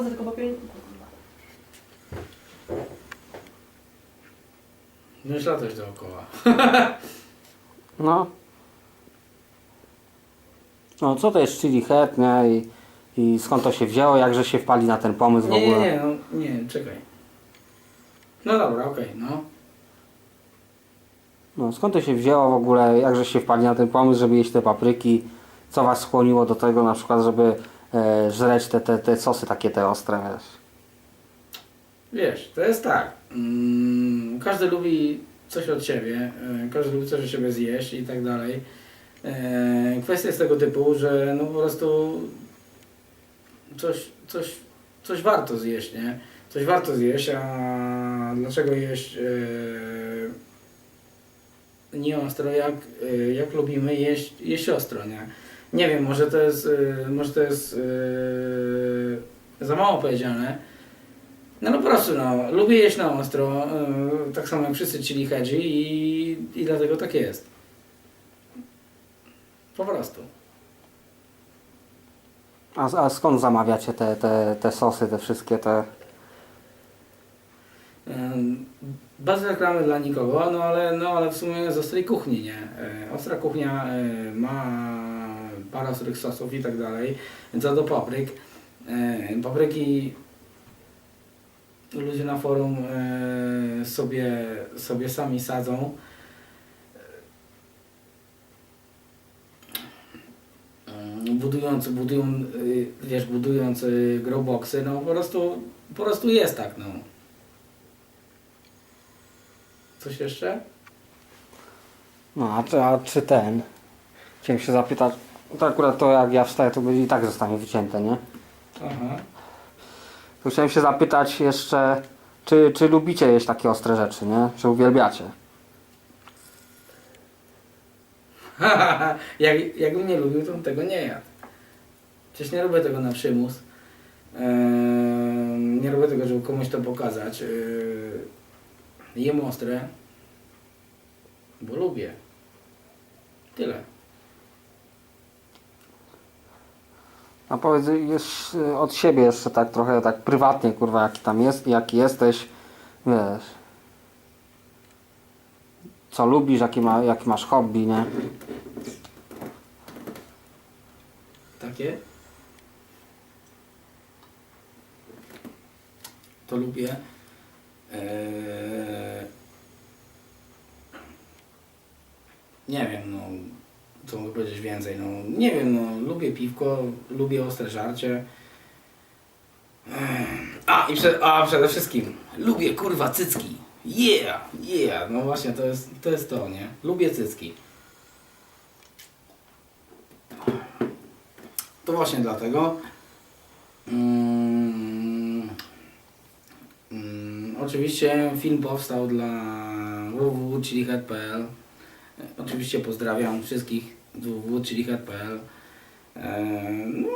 chodzę tylko po kurwa. No już latać dookoła. No. No co to jest chili head, nie? I, I skąd to się wzięło, jakże się wpali na ten pomysł w Nie, nie, ogóle? nie, no, nie, czekaj. No dobra, okej, no. No, skąd to się wzięło w ogóle, jakże się wpali na ten pomysł, żeby jeść te papryki? Co was skłoniło do tego na przykład, żeby e, żreć te, te, te sosy takie te ostre, wiesz? Wiesz, to jest tak. Mm, każdy lubi coś od siebie, e, każdy lubi coś od siebie zjeść i tak dalej. E, kwestia jest tego typu, że no po prostu coś, coś, coś warto zjeść, nie? Coś warto zjeść, a dlaczego jeść e, nie ostro, jak, jak lubimy jeść, jeść ostro, nie? Nie wiem, może to jest, e, może to jest e, za mało powiedziane, no, no po prostu, no, lubię jeść na ostro, yy, tak samo jak wszyscy chili hedzi i, i dlatego tak jest. Po prostu. A, a skąd zamawiacie te, te, te sosy, te wszystkie te... Bez reklamy dla nikogo, no ale, no ale w sumie z ostrej kuchni, nie? Ostra kuchnia ma parę ostrych sosów i tak dalej, co do papryk. Yy, Papryki ludzie na forum yy, sobie, sobie sami sadzą. Yy, Budując, budują, wiesz, budując growboxy, no po prostu, po prostu jest tak, no. Coś jeszcze? No, a a czy ten... Chciałem się zapytać, to akurat to jak ja wstaję, to będzie i tak zostanie wycięte, nie? Aha. To chciałem się zapytać jeszcze, czy, czy lubicie jeść takie ostre rzeczy, nie? Czy uwielbiacie? Jak, jakbym nie lubił, to bym tego nie jadł. Przecież nie robię tego na przymus. Eee, nie robię tego, żeby komuś to pokazać. Eee, jem ostre, bo lubię. Tyle. A powiedz już y, od siebie jeszcze tak trochę tak prywatnie, kurwa, jaki tam jest, jaki jesteś, wiesz. Co lubisz, jaki, ma, jaki masz hobby, nie? Takie. To lubię. Eee, nie wiem, no, co mogę powiedzieć więcej. No, nie wiem, no, lubię piwko, lubię ostre żarcie. A, i a przede wszystkim lubię kurwa cycki. Yeah, yeah, no właśnie, to jest to, jest to nie? Lubię cycki. To właśnie dlatego. Mm, mm, oczywiście film powstał dla www.chilihead.pl Oczywiście pozdrawiam wszystkich www.chilihead.pl e, no,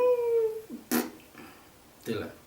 Tyle.